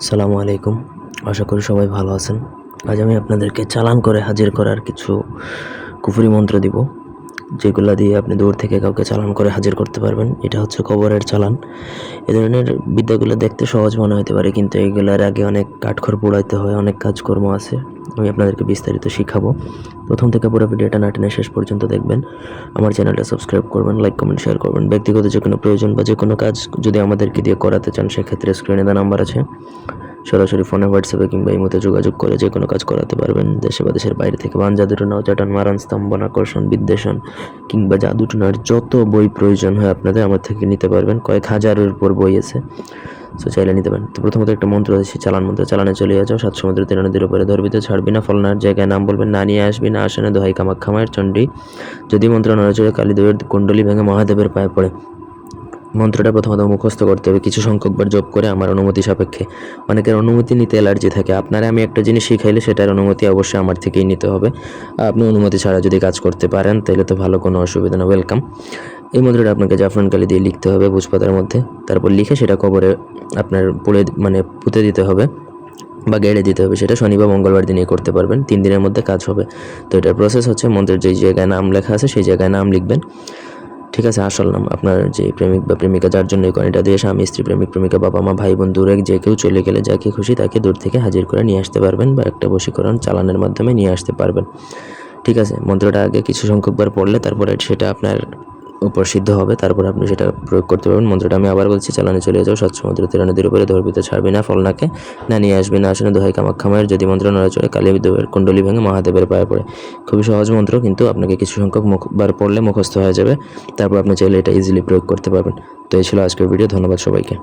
আসসালামু আলাইকুম। আশা করি সবাই ভালো আছেন। আজ আমি আপনাদেরকে চালান করে হাজির করার কিছু কুফুরি মন্ত্র দিব। যেগুলা দিয়ে আপনি দূর থেকে কাউকে চালান করে হাজির করতে পারবেন, এটা হচ্ছে কবরের চালান। এ ধরনের বিদ্যাগুলো দেখতে সহজ মনে হতে পারে, কিন্তু এগুলোর আগে অনেক কাঠখড় পোড়াইতে হয়, অনেক কাজকর্ম আছে। আমি আপনাদেরকে বিস্তারিত শিখাবো। প্রথম থেকে পুরো ভিডিওটা না টেনে শেষ পর্যন্ত দেখবেন। আমার চ্যানেলটা সাবস্ক্রাইব করবেন, লাইক, কমেন্ট, শেয়ার করবেন। ব্যক্তিগত যে কোনো প্রয়োজন বা যে কোনো কাজ যদি আমাদেরকে দিয়ে করাতে চান, সেক্ষেত্রে স্ক্রিনে দেওয়া নাম্বার আছে। সরাসরি ফোনে হোয়াটসঅ্যাপে কিংবা এই মতো যোগাযোগ করে যে কোনো কাজ করাতে পারবেন। দেশে বা দেশের বাইরে থেকে বান জাদুটনা চাটান মারান, স্তম্ভন, আকর্ষণ, বিদ্বেষণ কিংবা জাদুটনার যত বই প্রয়োজন হয় আপনাদের আমার থেকে নিতে পারবেন। কয়েক হাজারের উপর বই আছে সো চাইলে নিতে পারেন। তো প্রথমত একটা মন্ত্র আছে চালান মন্ত্র, চালানে চলে যাও সাত সমুদ্র তীর নদীর উপরে ধরবিতে ছাড়বি না ফলনার জায়গায় নাম বলবেন না নিয়ে আসবি, না আসে না, দোহাই কামাখ্যা মায়ের চণ্ডী। যদি মন্ত্র নড়াচড়ে কালীদেবের কুণ্ডলী ভেঙে মহাদেবের পায়ে পড়ে। মন্ত্রটা প্রথমত মুখস্থ করতে হবে, কিছু সংখ্যকবার জপ করে আমার অনুমতি সাপেক্ষে। অনেকের অনুমতি নিতে অ্যালার্জি থাকে। আপনারা আমি একটা জিনিস শিখাইলে সেটার অনুমতি অবশ্যই আমার থেকেই নিতে হবে। আপনি অনুমতি ছাড়া যদি কাজ করতে পারেন, তাহলে তো ভালো, কোনো অসুবিধা না। ওয়েলকাম এই মন্ত্রটা আপনাকে জাফরান কালি দিয়ে লিখতে হবে ভোজপাতার মধ্যে। তারপর লিখে সেটা কবরে আপনার পুড়ে মানে পুঁতে দিতে হবে বা গেড়ে দিতে হবে। সেটা শনি বা মঙ্গলবার দিনেই করতে পারবেন। তিন দিনের মধ্যে কাজ হবে। তো এটার প্রসেস হচ্ছে মন্ত্রের যেই জায়গায় নাম লেখা আছে, সেই জায়গায় নাম লিখবেন। ঠিক আছে, আসল নাম আপনার যে প্রেমিক বা প্রেমিকা যার জন্য করেন দিয়ে স্বামী, স্ত্রী, প্রেমিক, প্রেমিকা, বাবা, মা, ভাই, বোন, দূরে যে কেউ চলে গেলে যাকে খুশি তাকে দূর থেকে হাজির করে নিয়ে আসতে পারবেন বা একটা বশীকরণ চালানের মাধ্যমে নিয়ে আসতে পারবেন। ঠিক আছে, মন্ত্রটা আগে কিছু সংখ্যকবার পড়লে তারপরে সেটা আপনার উপর সিদ্ধ হবে, তারপর আপনি সেটা প্রয়োগ করতে পারবেন। মন্ত্রটা আমি আবার বলছি, চালানে চলে যাও, স্বচ্ছ মন্ত্র তীর নদীর উপরে ধর্বিতে ছাড়বি না ফলনাকে। না, নিয়ে আসবি না আসে না দোহাই কামাক্ষামায়ের যদি মন্ত্র নড়াচড়ে কালী দেবের কুণ্ডলী ভেঙে মহাদেবের পায়ে পড়ে। খুবই সহজ মন্ত্র, কিন্তু আপনাকে কিছু সংখ্যক মুখবার পড়লে মুখস্থ হয়ে যাবে। তারপর আপনি চাইলে এটা ইজিলি প্রয়োগ করতে পারবেন। তো এই ছিল আজকের ভিডিও ধন্যবাদ সবাইকে।